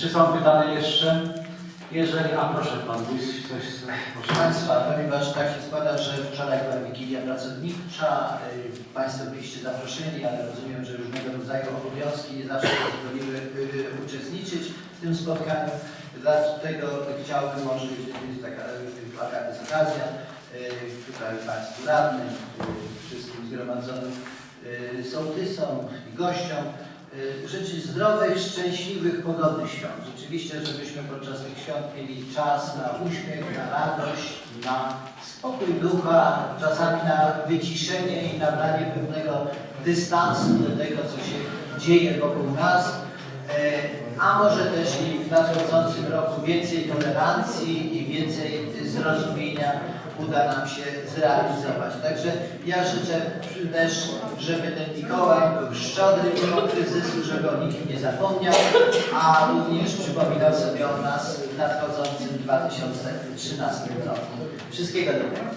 Czy są pytania jeszcze? Jeżeli, a proszę Pan Wójt, coś, Proszę. Państwa, ponieważ tak się składa, że wczoraj była Wigilia Pracownicza, y, Państwo byliście zaproszeni, ale rozumiem, że różnego rodzaju obowiązki nie zawsze pozwoliły y, uczestniczyć w tym spotkaniu. Dlatego chciałbym może, jest taka, y, taka jest okazja, y, tutaj Państwu radnym, y, wszystkim zgromadzonym y, sołtysom i gościom, y, życzyć zdrowych, szczęśliwych, pogodnych świąt. Rzeczywiście, żebyśmy podczas tych świąt mieli czas na uśmiech, na radość, na spokój ducha, czasami na wyciszenie i nabranie pewnego dystansu do tego, co się dzieje wokół nas. E, A może też i w nadchodzącym roku więcej tolerancji i więcej zrozumienia uda nam się zrealizować. Także ja życzę też, żeby ten Mikołaj szczodry mimo kryzysu, żeby o nikim nie zapomniał, a również przypominał sobie o nas w nadchodzącym 2013 roku. Wszystkiego dobrego.